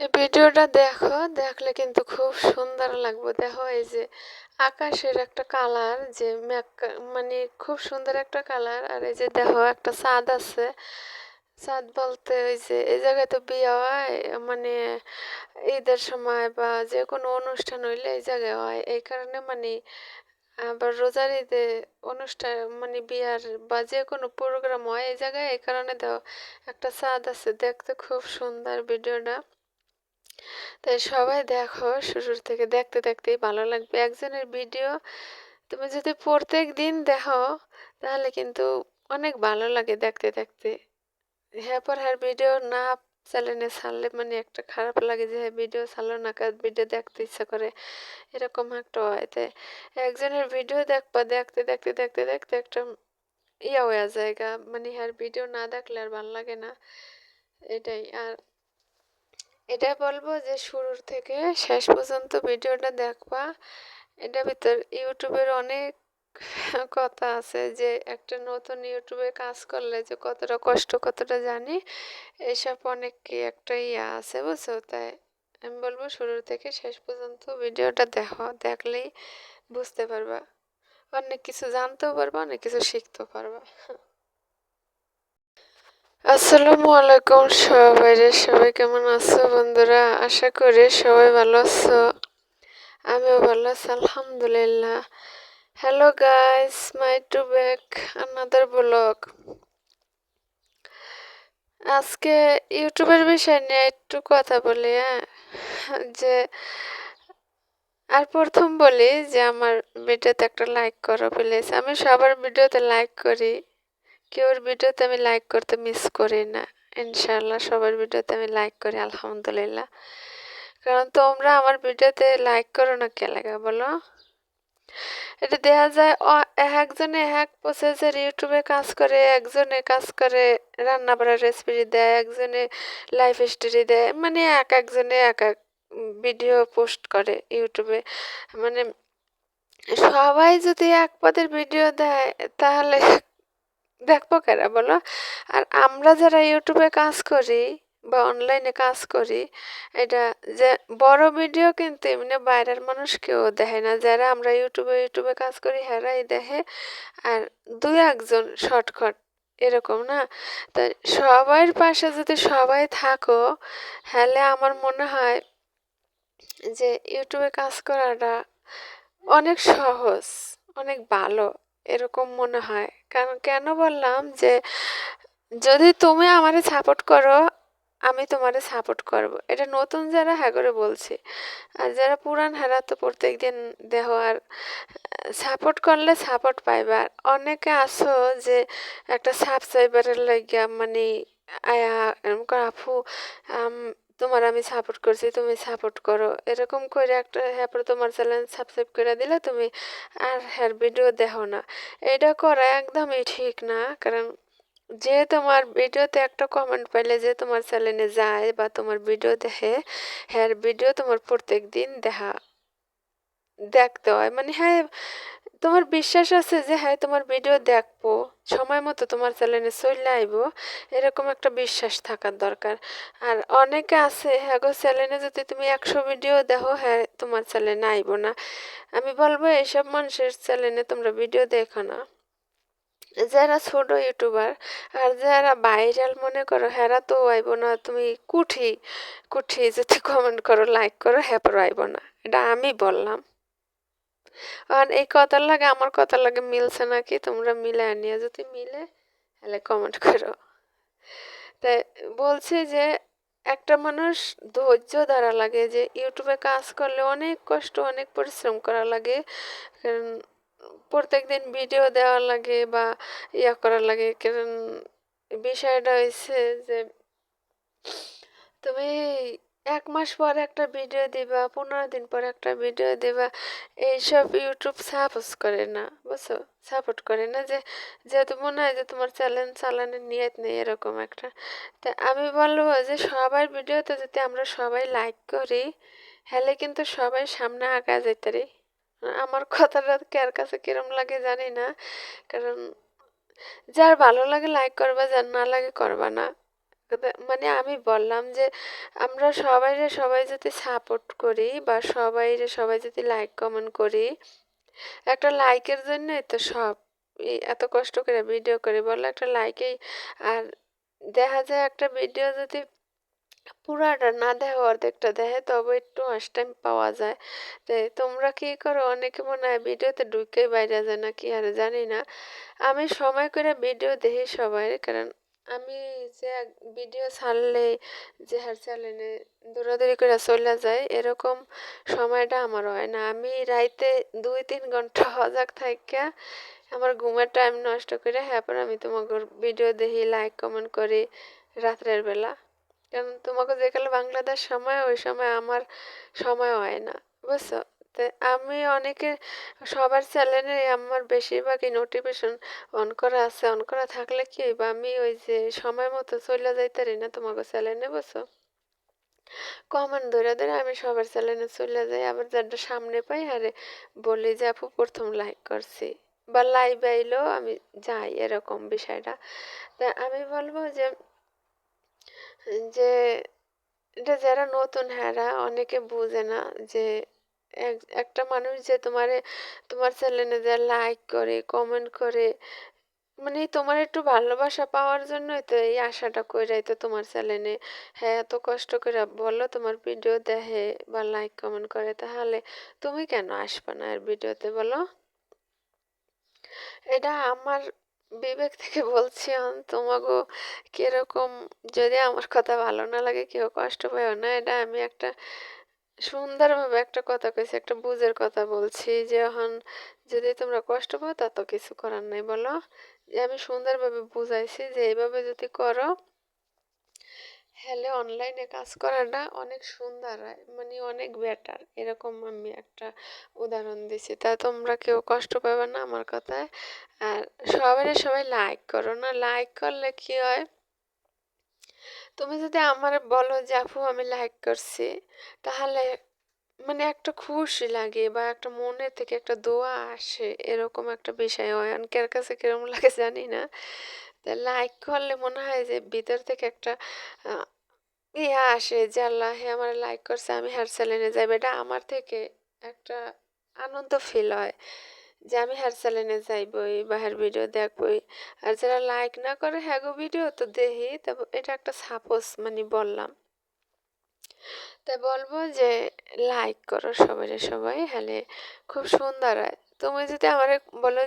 এই ভিডিওটা দেখো, দেখলে কিন্তু খুব সুন্দর লাগবে। দেখো, এই যে আকাশের একটা কালার, যে মানে খুব সুন্দর একটা কালার। আর এই যে দেখো, একটা চাঁদ আছে। চাঁদ বলতে ওই যে, এই জায়গায় তো বিয়ে হয় মানে ঈদের সময় বা যে কোনো অনুষ্ঠান হইলে এই জায়গায় হয়। এই কারণে মানে আবার রোজার ঈদে অনুষ্ঠান মানে বিয়ার বা যে কোনো প্রোগ্রাম হয় এই জায়গায়। এই কারণে দেখো, একটা চাঁদ আছে। দেখতে খুব সুন্দর ভিডিওটা। তাই সবাই দেখো শুরুর থেকে দেখতে দেখতেই ভালো লাগবে। একজনের ভিডিও তুমি যদি প্রত্যেক দিন দেখো, তাহলে কিন্তু অনেক ভালো লাগে দেখতে দেখতে। হ্যাঁ পর হ্যাঁ ভিডিও না চ্যানেলে ছাড়লে মানে একটা খারাপ লাগে যে হ্যাঁ ভিডিও ছাড়লো না কাজ ভিডিও দেখতে ইচ্ছা করে? এরকম একটা হয়। তাই একজনের ভিডিও দেখবা, দেখতে দেখতে দেখতে দেখতে একটা ইয়া হয়ে জায়গা মানে হ্যাঁ ভিডিও না দেখলে আর ভালো লাগে না। এটাই। আর এটা বলব যে শুরুর থেকে শেষ পর্যন্ত ভিডিওটা দেখবা। এটা ভিতর ইউটিউবের অনেক কথা আছে যে একটা নতুন ইউটিউবে কাজ করলে যে কতটা কষ্ট কতটা জানি, এসব অনেক কি একটা ইয়া আছে, বুঝছ? তাই আমি বলব শুরু থেকে শেষ পর্যন্ত ভিডিওটা দেখো, দেখলেই বুঝতে পারবা। অনেক কিছু জানতেও পারবা, অনেক কিছু শিখতেও পারবা। আসসালামু আলাইকুম সবাই সবাই কেমন আছো বন্ধুরা? আশা করি সবাই ভালো আছো। আমিও ভালো আছি, আলহামদুলিল্লাহ। Hello guys my to back another vlog আজকে ইউটিউবের বিষয় নিয়ে একটু কথা বলি হ্যাঁ? যে আর প্রথম বলি যে আমার ভিডিওতে একটা লাইক করো প্লিজ আমি সবার ভিডিওতে লাইক করি। কেউর ভিডিওতে আমি লাইক করতে মিস করি না। ইনশাল্লাহ সবার ভিডিওতে আমি লাইক করি, আলহামদুলিল্লাহ। কারণ তোমরা আমার ভিডিওতে লাইক করো না কে লাগে, বলো? এটা দেখা যায় একজনে এক প্রসেসের ইউটিউবে কাজ করে, একজনে কাজ করে রান্না বাড়ার রেসিপি দেয়, একজনে লাইফ স্টোরি দেয় মানে এক একজনে এক এক ভিডিও পোস্ট করে ইউটিউবে। মানে সবাই যদি এক পদের ভিডিও দেয়, তাহলে দেখব কেরা বলো। আর আমরা যারা ইউটিউবে কাজ করি বা অনলাইনে কাজ করি, এটা যে বড় ভিডিও কিন্তু এমনি বাইরের মানুষ কেউ দেখে না। যারা আমরা ইউটিউবে ইউটিউবে কাজ করি, হেরাই দেখে। আর দু একজন শর্টকাট এরকম না? তা সবার পাশে যদি সবাই থাকো হলে আমার মনে হয় যে ইউটিউবে কাজ করাটা অনেক সহজ, অনেক ভালো। এরকম মনে হয়। কারণ কেন বললাম যে, যদি তুমি আমারে সাপোর্ট করো, আমি তোমারে সাপোর্ট করব। এটা নতুন যারা হ্যাঁ করে বলছি। আর যারা পুরান হারা তো প্রত্যেক দিন দেহ আর সাপোর্ট করলে সাপোর্ট পাইবার অনেকে আসো যে, একটা সাবস্ক্রাইবারের লাগিয়া মানে আয়া, এরকম আপু তোমার আমি সাপোর্ট করছি, তুমি সাপোর্ট করো। এরকম করে একটা হ্যাঁ তোমার চ্যানেল সাবস্ক্রাইব করে দিলে তুমি আর হ্যার ভিডিও দেখো না। এটা করা একদমই ঠিক না, কারণ যে তোমার ভিডিওতে একটা কমেন্ট পাইলে যে তোমার চ্যানেলে যায় বা তোমার ভিডিও দেখে হ্যার ভিডিও তোমার প্রত্যেক দিন দেখা, দেখতে হয়। মানে হ্যাঁ তোমার বিশ্বাস আছে যে হ্যাঁ তোমার ভিডিও দেখব, সময় মতো তোমার চ্যানেলে চলে আইব, এরকম একটা বিশ্বাস থাকার দরকার। আর অনেকে আছে হ্যাঁ গো চ্যানেলে যদি তুমি একশো ভিডিও দেখো হ্যাঁ তোমার চ্যানেলে আইব না। আমি বলব, এইসব মানুষের চ্যানেলে তোমরা ভিডিও দেখো না। যারা ছোট ইউটিউবার আর যারা ভাইরাল মনে করো হেরা তো আইব না, তুমি কুঠি কুঠি যদি কমেন্ট করো লাইক করো হ্যাঁ আইব না। এটা আমি বললাম। আর এই কথার লাগে আমার কথার লাগে মিলছে নাকি? তোমরা মিলে নিয়ে যদি মিলে, তাহলে কমেন্ট করো। তাই বলছে যে, একটা মানুষ ধৈর্য ধরা লাগে, যে ইউটিউবে কাজ করলে অনেক কষ্ট, অনেক পরিশ্রম করা লাগে। কারণ প্রত্যেক দিন ভিডিও দেওয়া লাগে বা ইয়া করা লাগে। কারণ বিষয়টা হয়েছে যে, তুমি এক মাস পর একটা ভিডিও দিবা, পনেরো দিন পর একটা ভিডিও দিবা, এইসব ইউটিউব সাপোর্ট করে না, বুঝছ? সাপোর্ট করে না যে, যেহেতু মনে হয় যে তোমার চ্যালেঞ্জ চালানোর নিয়ত নেই এরকম একটা। তা আমি বলব যে সবার ভিডিওতে যদি আমরা সবাই লাইক করি, হলে কিন্তু সবাই সামনে আগা যেতে পারি আমার কথাটা কার কাছে কিরম লাগে জানি না, কারণ যার ভালো লাগে লাইক করবা, যার না লাগে করবা না। মানে আমি বললাম যে, আমরা সবাইরে সবাই যদি সাপোর্ট করি বা সবাইরে সবাই যদি লাইক কমেন্ট করি, একটা লাইকের জন্যই তো সব। এত কষ্ট করে ভিডিও করি বলো একটা লাইকেই আর দেখা যায় একটা ভিডিও যদি পুরাটা না দেখে অর্ধেকটা দেখে তবে একটু ওয়াচ টাইম পাওয়া যায়। তো তোমরা কি করো, অনেকে মনে হয় ভিডিওতে ঢুকেই বাইরে যায় না কি আর জানি না। আমি সময় করে ভিডিও দেখি সবাই, কারণ আমি যে ভিডিও ছাড়লে যে হার চ্যানেলে দৌড়াদৌড়ি করে চলে যায় এরকম সময়টা আমার হয় না। আমি রাইতে দুই তিন ঘণ্টা সজাগ থাইকা আমার ঘুমের টাইম নষ্ট করে হ্যাঁ পর আমি তোমাকে ভিডিও দেখি লাইক কমেন্ট করি রাত্রের বেলা। কারণ তোমাকে যেকালে বাংলাদেশ সময়, ওই সময় আমার সময় হয় না, বুঝছ? তো আমি অনেকে, সবার চ্যানেলে আমার বেশিরভাগই নোটিফিকেশন অন করা আছে। অন করা থাকলে কি হইব? আমি ওই যে সময় মতো চলে যাইতারি না। তোমাকে চ্যানেলে বুঝছ কমেন্ট ধরে ধরে আমি সবার চ্যানেলে চলে যাই। আবার যারটা সামনে পাই, আরে বলি যে, আপু, প্রথম লাইক করছি। বা লাইভ আইলেও আমি যাই এরকম বিষয়টা। তা আমি বলব যে যে, এটা যারা নতুন হ্যাঁরা অনেকে বুঝে না যে এক- একটা মানুষ যে তোমারে, তোমার চ্যানেলে যে লাইক করে কমেন্ট করে মানে তোমার একটু ভালোবাসা পাওয়ার জন্যই তো এই আশাটা কইরাই তো তোমার চ্যানেলে হ্যাঁ এত কষ্ট করে বলল তোমার ভিডিও দেখে বা লাইক কমেন্ট করে, তাহলে তুমি কেন আসবে না এর ভিডিওতে বলো? এটা আমার বিবেক থেকে বলছি আমি তোমাকে কীরকম যদি আমার কথা ভালো না লাগে, কেউ কষ্ট পাইও না, এটা আমি একটা সুন্দরভাবে একটা কথা কইছি, একটা বুঝের কথা বলছি যে এখন যদি তোমরা কষ্ট পাও তা তো কিছু করার নাই, বলো? যে, আমি সুন্দরভাবে বুঝাইছি যে এইভাবে যদি করো হ্যালে অনলাইনে কাজ করাটা অনেক সুন্দর হয় মানে অনেক বেটার এরকম আমি একটা উদাহরণ দিছি। তা তোমরা কেউ কষ্ট পাবে না আমার কথায়? আর সবাই সবাই লাইক করো। না লাইক করলে কি হয়? তুমি যদি আমার বলো যে, আপু, আমি লাইক করছি, তাহলে মানে একটা খুশি লাগে বা একটা মনের থেকে একটা দোয়া আসে, এরকম একটা বিষয়। অনেকের কাছে কীরকম লাগে জানি না। তা লাইক করলে মনে হয় যে, ভিতর থেকে একটা ইয়া আসে যে, আল্লাহ, হে আমার লাইক করছে, আমি হেয়ার স্যালেনে যাই। এটা আমার থেকে একটা আনন্দ ফিল হয়। যে আমি হেয়ার স্যালনে যাইবই বা হেয়ার ভিডিও দেখবই। আর যারা লাইক না করে হ্যাগো ভিডিও, তো দেখি। তবে এটা একটা সাপোজ মানে বললাম। তাই বলব যে লাইক করো সবাই সবাই, হলে খুব সুন্দর হয়। তুমি যদি আমার বলো